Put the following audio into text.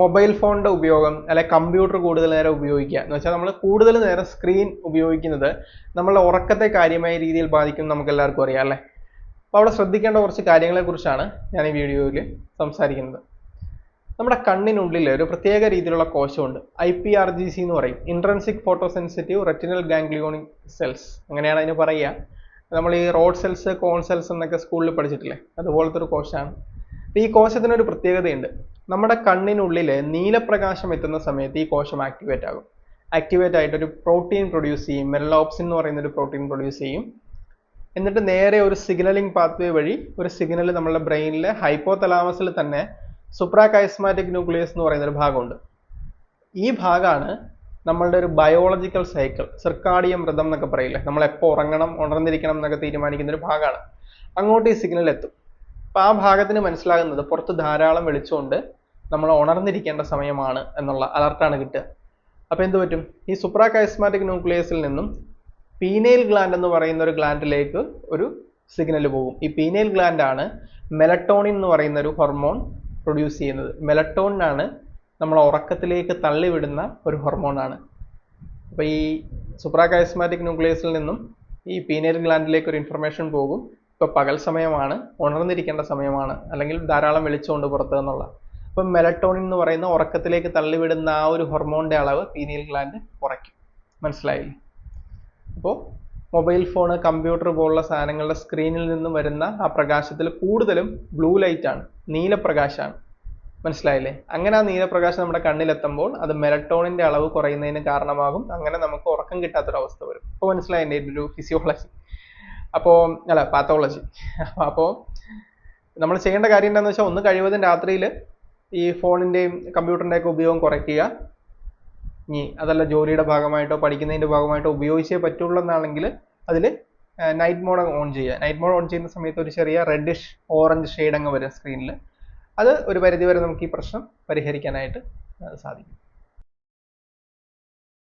Mobile ഫോണിന്റെ ഉപയോഗം അല്ലെ കമ്പ്യൂട്ടർ കൂടുതൽ നേരം ഉപയോഗിക്കുക എന്ന് വെച്ചാൽ നമ്മൾ കൂടുതൽ നേരം സ്ക്രീൻ ഉപയോഗിക്കുന്നത് നമ്മളുടെ ഉറക്കത്തെ കാര്യമായ രീതിയിൽ ബാധിക്കും നമുക്ക് എല്ലാവർക്കും അറിയാം അല്ലേ? അപ്പോൾ അവിടെ ശ്രദ്ധിക്കേണ്ട കുറച്ച് കാര്യങ്ങളെക്കുറിച്ചാണ് ഞാൻ ഈ വീഡിയോയിൽ സംസാരിക്കുന്നത്. നമ്മുടെ കണ്ണിനുള്ളിൽ ഒരു പ്രത്യേക രീതിയിലുള്ള കോശമുണ്ട്. I P R G C എന്ന് പറയും. Intrinsic photosensitive retinal ganglionic cells അങ്ങനെയാണ് അതിന് പറയുക. നമ്മൾ ഈ റോഡ് സെൽസ് കോൺ സെൽസ് എന്നൊക്കെ സ്കൂളിൽ പഠിച്ചിട്ടില്ലേ? അതുപോലത്തെ ഒരു കോശമാണ്. ഈ കോശത്തിനൊരു പ്രത്യേകതയുണ്ട്. നമ്മുടെ കണ്ണിനുള്ളിൽ നീലപ്രകാശം എത്തുന്ന സമയത്ത് ഈ കോശം ആക്ടിവേറ്റ് ആകും. ആക്ടിവേറ്റ് ആയിട്ട് ഒരു പ്രോട്ടീൻ പ്രൊഡ്യൂസ് ചെയ്യും. മെറലോപ്സിൻ എന്ന് പറയുന്ന ഒരു പ്രോട്ടീൻ പ്രൊഡ്യൂസ് ചെയ്യും. എന്നിട്ട് നേരെ ഒരു സിഗ്നലിംഗ് പാത്വേ വഴി ഒരു സിഗ്നൽ നമ്മുടെ ബ്രെയിനിലെ ഹൈപ്പോ തലാമസിൽ തന്നെ സുപ്രാകൈസ്മാറ്റിക് ന്യൂക്ലിയസ് എന്ന് പറയുന്ന ഒരു ഭാഗമുണ്ട്. ഈ ഭാഗമാണ് നമ്മളുടെ ഒരു ബയോളജിക്കൽ സൈക്കിൾ സിർക്കാഡിയം വ്രതം എന്നൊക്കെ പറയില്ലേ? നമ്മൾ എപ്പോൾ ഉറങ്ങണം ഉണർന്നിരിക്കണം എന്നൊക്കെ തീരുമാനിക്കുന്ന ഒരു ഭാഗമാണ് അങ്ങോട്ട് ഈ സിഗ്നൽ എത്തും. അപ്പൊ ആ ഭാഗത്തിന് മനസ്സിലാകുന്നത് പുറത്ത് ധാരാളം വെളിച്ചമുണ്ട്. നമ്മൾ ഉണർന്നിരിക്കേണ്ട സമയമാണ് എന്നുള്ള അലർട്ടാണ് കിട്ടുക. അപ്പൊ എന്ത് പറ്റും? ഈ സുപ്രാകൈസ്മാറ്റിക് ന്യൂക്ലിയസിൽ നിന്നും പീനൈൽ ഗ്ലാൻഡ് എന്ന് പറയുന്ന ഒരു ഗ്ലാൻഡിലേക്ക് ഒരു സിഗ്നൽ പോകും. ഈ പീനൈൽ ഗ്ലാൻഡ് ആണ് മെലട്ടോണിൻ എന്ന് പറയുന്ന ഒരു ഹോർമോൺ പ്രൊഡ്യൂസ് ചെയ്യുന്നത്. മെലട്ടോണിനാണ് നമ്മൾ ഉറക്കത്തിലേക്ക് തള്ളിവിടുന്ന ഒരു ഹോർമോണാണ് അപ്പോൾ ഈ സുപ്രാകൈസ്മാറ്റിക് ന്യൂക്ലിയസിൽ നിന്നും ഈ പീനൈൽ ഗ്ലാൻഡിലേക്ക് ഒരു ഇൻഫർമേഷൻ പോകും. ഇപ്പോൾ പകൽ സമയമാണ് ഉണർന്നിരിക്കേണ്ട സമയമാണ് അല്ലെങ്കിൽ ധാരാളം വെളിച്ചമുണ്ട് പുറത്ത് എന്നുള്ള. അപ്പം മെലട്ടോണിൻ എന്ന് പറയുന്ന ഉറക്കത്തിലേക്ക് തള്ളിവിടുന്ന ആ ഒരു ഹോർമോണിന്റെ അളവ് പീനിയൽ ഗ്ലാൻഡ് കുറയ്ക്കും. മനസ്സിലായില്ലേ? അപ്പോൾ മൊബൈൽ ഫോൺ കമ്പ്യൂട്ടർ പോലുള്ള സാധനങ്ങളുടെ സ്ക്രീനിൽ നിന്നും വരുന്ന ആ പ്രകാശത്തിൽ കൂടുതലും ബ്ലൂ ലൈറ്റ് ആണ് നീലപ്രകാശമാണ്. മനസ്സിലായില്ലേ? അങ്ങനെ ആ നീലപ്രകാശം നമ്മുടെ കണ്ണിലെത്തുമ്പോൾ അത് മെലട്ടോണിന്റെ അളവ് കുറയുന്നതിന് കാരണമാകും. അങ്ങനെ നമുക്ക് ഉറക്കം കിട്ടാത്തൊരവസ്ഥ വരും. അപ്പോൾ മനസ്സിലായി എന്റെ ഒരു ഫിസിയോളജി അപ്പോൾ അല്ല പാത്തോളജി അപ്പോൾ നമ്മൾ ചെയ്യേണ്ട കാര്യം എന്താണെന്ന് വെച്ചാൽ ഒന്ന് കഴിവതും രാത്രിയിൽ ഈ ഫോണിന്റെയും കമ്പ്യൂട്ടറിന്റെയൊക്കെ ഉപയോഗം കുറയ്ക്കുക. ഇനി അതല്ല ജോലിയുടെ ഭാഗമായിട്ടോ പഠിക്കുന്നതിന്റെ ഭാഗമായിട്ടോ ഉപയോഗിച്ചേ പറ്റുള്ളൂ എന്നാണെങ്കിൽ അതിൽ നൈറ്റ് മോഡ് ഓൺ ചെയ്യുക. നൈറ്റ് മോഡ് ഓൺ ചെയ്യുന്ന സമയത്ത് ഒരു ചെറിയ റെഡിഷ് ഓറഞ്ച് ഷെയ്ഡ് അങ്ങ് വരും സ്ക്രീനിൽ അത് ഒരു പരിധിവരെ നമുക്ക് ഈ പ്രശ്നം പരിഹരിക്കാനായിട്ട് സാധിക്കും.